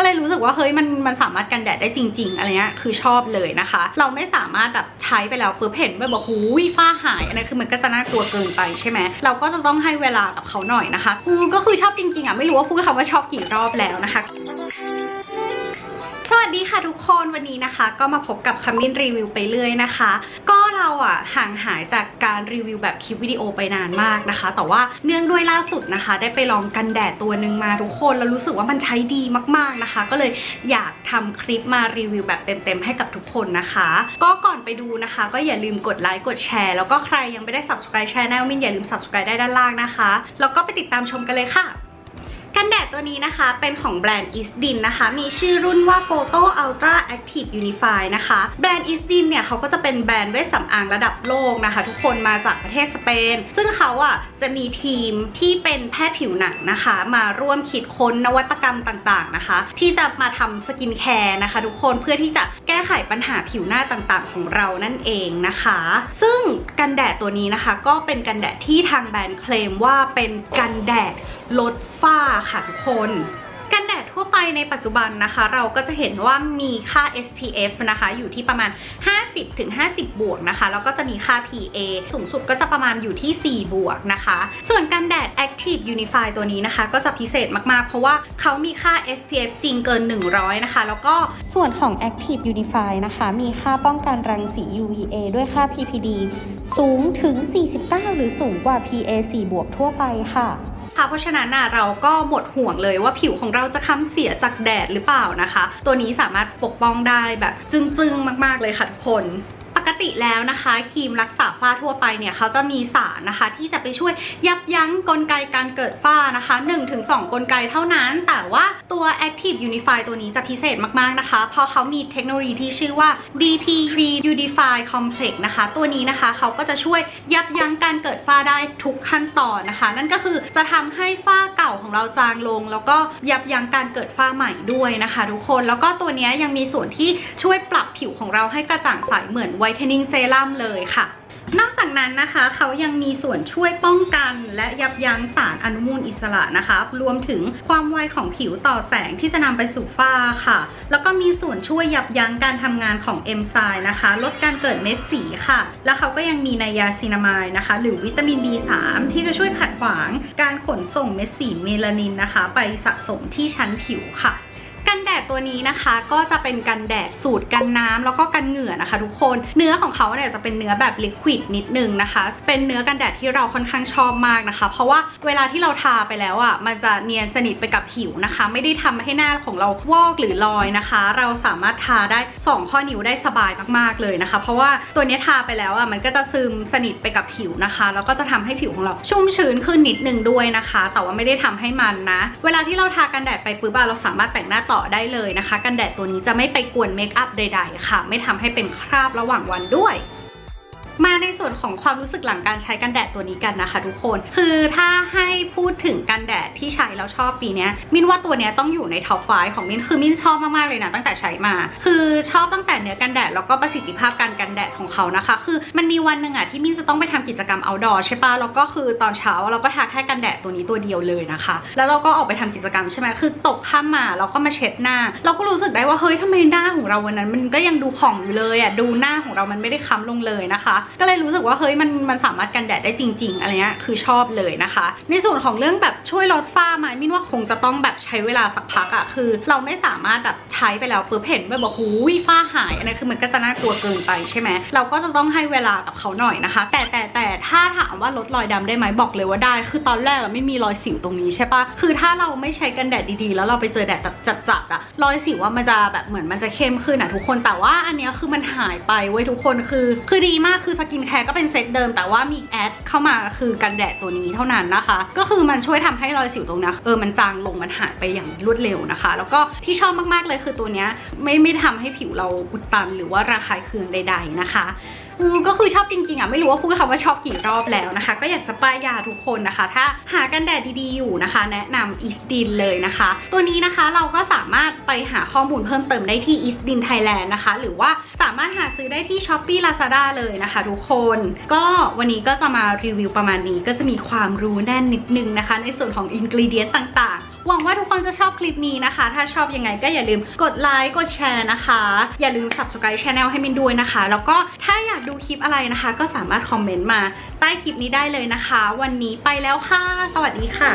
ก็เลยรู้สึกว่าเฮ้ยมันมันสามารถกันแดดได้จริง ๆ อะไรเงี้ยคือชอบเลยนะคะ เราไม่สามารถแบบใช้ไปแล้วปุ๊บเห็นแบบบอกหูยฝ้าหายอันนี้คือมันก็จะน่ากลัวเกินไปใช่ไหมเราก็จะต้องให้เวลากับเขาหน่อยนะคะอือก็คือชอบจริงๆอะไม่รู้ว่าพูดคำว่าชอบกี่รอบแล้วนะคะสวัสดีค่ะทุกคนวันนี้นะคะ ก็มาพบกับคำมินรีวิวไปเรื่อยนะคะ ก็ เราอะห่างหายจากการรีวิวแบบคลิปวิดีโอไปนานมากนะคะ แต่ว่าเนื่องด้วยล่าสุดนะคะ ได้ไปลองกันแดดตัวหนึ่งมาทุกคนแล้วรู้สึกว่ามันใช้ดีมากๆนะคะ ก็เลยอยากทำคลิปมารีวิวแบบเต็มๆให้กับทุกคนนะคะ ก็ก่อนไปดูนะคะ ก็อย่าลืมกดไลค์กดแชร์แล้วก็ใครยังไม่ได้ subscribe channel มินอย่าลืม subscribe ได้ด้านล่างนะคะ แล้วก็ไปติดตามชมกันเลยค่ะ กันแดดตัวนี้นะคะเป็นของแบรนด์ i s d i n นะคะ มีชื่อรุ่นว่า Photo Ultra Active Unify นะคะ แบรนด์ i s d i n เนี่ยเขาก็จะเป็นแบรนด์เวชสำอางระดับโลกนะคะ ทุกคนมาจากประเทศสเปน ซึ่งเขาอะจะมีทีมที่เป็นแพทย์ผิวหนังนะคะ มาร่วมคิดค้นนวัตกรรมต่างๆนะคะ ที่จะมาทำสกินแคร์นะคะ ทุกคนเพื่อที่จะแก้ไขปัญหาผิวหน้าต่างๆ ของเรานั่นเองนะคะ ซึ่งกันแดดตัวนี้นะคะ ก็เป็นกันแดดที่ทางแบรนด์เคลมว่าเป็นกันแดด ลดฝ้าค่ะทุกคนกันแดดทั่วไปในปัจจุบันนะคะ เราก็จะเห็นว่ามีค่า SPF นะคะ อยู่ที่ประมาณ 50-50บวกนะคะ แล้วก็จะมีค่า PA สูงสุดก็จะประมาณอยู่ที่ 4 บวกนะคะ ส่วนกันแดด Active Unify ตัวนี้นะคะ ก็จะพิเศษมากๆ เพราะว่าเขามีค่า SPF จริงเกิน 100 นะคะ แล้วก็ส่วนของ Active Unify นะคะ มีค่าป้องกันรังสี UVA ด้วยค่า PPD สูงถึง 49 หรือสูงกว่า PA 4 บวกทั่วไปค่ะ เพราะฉะนั้นน่ะเราก็หมดห่วงเลยว่าผิวของเราจะค้ำเสียจากแดดหรือเปล่านะคะ ตัวนี้สามารถปกป้องได้แบบจึ้งๆ มาก ๆ เลยค่ะทุกคน ติแล้วนะคะครีมรักษาฝ้าทั่วไปเนี่ยเขาจะมีสารนะคะ ที่จะไปช่วยยับยั้งกลไกการเกิดฝ้านะคะ 1-2 กลไกเท่านั้น แต่ว่าตัว Active Unify ตัวนี้จะพิเศษมากๆนะคะ เพราะเขามีเทคโนโลยีที่ชื่อว่า DP3 Unify Complex นะคะ ตัวนี้นะคะเขาก็จะช่วยยับยั้งการเกิดฝ้าได้ทุกขั้นตอนนะคะ นั่นก็คือจะทำให้ฝ้าเก่าของเราจางลง แล้วก็ยับยั้งการเกิดฝ้าใหม่ด้วยนะคะ ทุกคนแล้วก็ตัวนี้ยังมีส่วนที่ช่วยปรับผิวของเราให้กระจ่างใสเหมือน whitening serum เซรั่มเลยค่ะ นอกจากนั้นนะคะ เขายังมีส่วนช่วยป้องกันและยับยั้งสารอนุมูลอิสระนะคะ รวมถึงความไวของผิวต่อแสงที่จะนำไปสู่ฝ้าค่ะ แล้วก็มีส่วนช่วยยับยั้งการทำงานของเอนไซม์นะคะ ลดการเกิดเม็ดสีค่ะ แล้วเขาก็ยังมีไนยาซินามายนะคะ หรือวิตามิน B3 ที่จะช่วยขัดขวาง การขนส่งเม็ดสีเมลานินนะคะ ไปสะสมที่ชั้นผิวค่ะ ตัวนี้นะคะก็จะเป็นกันแดดสูตรกันน้ำแล้วก็กันเหงื่อนะคะ ทุกคนเนื้อของเขาเนี่ยจะเป็นเนื้อแบบลิควิดนิดนึงนะคะ เป็นเนื้อกันแดดที่เราค่อนข้างชอบมากนะคะ เพราะว่าเวลาที่เราทาไปแล้วอะมันจะเนียนสนิทไปกับผิวนะคะ ไม่ได้ทำให้หน้าของเราวอกหรือลอยนะคะ เราสามารถทาได้ 2 ข้อนิ้วได้สบายมากๆเลยนะคะ เพราะว่าตัวนี้ทาไปแล้วอะมันก็จะซึมสนิทไปกับผิวนะคะ แล้วก็จะทำให้ผิวของเราชุ่มชื้นขึ้นนิดนึงด้วยนะคะ แต่ว่าไม่ได้ทำให้มันนะ เวลาที่เราทากันแดดไปปุ๊บอะเราสามารถแต่งหน้าต่อได้เลยนะคะ กันแดดตัวนี้จะไม่ไปกวนเมคอัพใด ๆ ค่ะ ไม่ทำให้เป็นคราบระหว่างวันด้วยมาในส่วนของความรู้สึกหลังการใช้กันแดดตัวนี้กันนะคะทุกคน คือถ้าให้พูดถึงกันแดดที่ใช้ แล้วชอบปีนี้มินว่าตัวเนี้ยต้องอยู่ในท็อปไฟของมินคือมินชอบมากๆเลยนะตั้งแต่ใช้มา คือชอบตั้งแต่เนื้อกันแดดแล้วก็ประสิทธิภาพการกันแดดของเขานะคะ คือมันมีวันหนึ่งอะที่มินจะต้องไปทำกิจกรรม outdoor ใช่ปะแล้วก็คือตอนเช้าเราก็ทาแค่กันแดดตัวนี้ตัวเดียวเลยนะคะ แล้วเราก็ออกไปทำกิจกรรมใช่ไหมคือตกค่ำมาเราก็มาเช็ดหน้า เราก็รู้สึกได้ว่าเฮ้ยทำไมหน้าของเราวันนั้น มันก็ยังดูผ่องอยู่เลยอะดูหน้าของเรามันไม่ได้ค้ำลงเลยนะคะ ก็เลยรู้สึกว่าเฮ้ยมันมันสามารถกันแดดได้จริง ๆอะไรเงี้ยคือชอบเลยนะคะ ในส่วนของเรื่องแบบช่วยลดฝ้าไหมมินว่าคงจะต้องแบบใช้เวลาสักพักอะคือ เราไม่สามารถแบบใช้ไปแล้วปุ๊บเห็นแบบบอกหูยฝ้าหายอันนี้คือมันก็จะน่ากลัวเกินไปใช่ไหมเราก็จะต้องให้เวลากับเขาหน่อยนะคะ แต่แต่แต่ถ้าถามว่าลดรอยดำได้ไหมบอกเลยว่าได้ คือตอนแรกอะไม่มีรอยสิวตรงนี้ใช่ปะคือถ้าเราไม่ใช้กันแดดดีๆ แล้วเราไปเจอแดดจัดๆอะรอยสิวว่ามันจะแบบเหมือนมันจะเข้มขึ้นอะทุกคนแต่ว่าอันนี้คือมันหายไปเว้ยทุกคนคือ คือดีมากคือสกินแคร์ก็เป็นเซตเดิม แต่ว่ามีแอดเข้ามาคือกันแดดตัวนี้เท่านั้นนะคะ ก็คือมันช่วยทำให้รอยสิวตรงนี้ยเออมันจางลงมันหายไปอย่างรวดเร็วนะคะ แล้วก็ที่ชอบมากๆเลยคือตัวเนี้ยไม่ไม่ทำให้ผิวเราอุดตันหรือว่าระคายเคืองใด ๆนะคะ อืมก็คือชอบจริงๆอะไม่รู้ว่าพูดคำว่าชอบกี่รอบแล้วนะคะ ก็อยากจะป้ายยาทุกคนนะคะ ถ้าหากันแดดดีๆอยู่นะคะ แนะนำอีสดินเลยนะคะ ตัวนี้นะคะเราก็สามารถไปหาข้อมูลเพิ่มเติมได้ที่อีสดินไทยแลนด์นะคะ หรือว่าสามารถหาซื้อได้ที่ s h อ p e e Lazada เลยนะคะทุกคน ก็วันนี้ก็จะมารีวิวประมาณนี้ ก็จะมีความรู้แน่นนิดนึงนะคะ ในส่วนของอินก e เดียนต่างๆ หวังว่าทุกคนจะชอบคลิปนี้นะคะ ถ้าชอบยังไงก็อย่าลืมกดไลค์กดแชร์นะคะ อย่าลืม subscribe channel ให้มินด้วยนะคะ แล้วก็ถ้าากดูคลิปอะไรนะคะ ก็สามารถคอมเมนต์มาใต้คลิปนี้ได้เลยนะคะ วันนี้ไปแล้วค่ะ สวัสดีค่ะ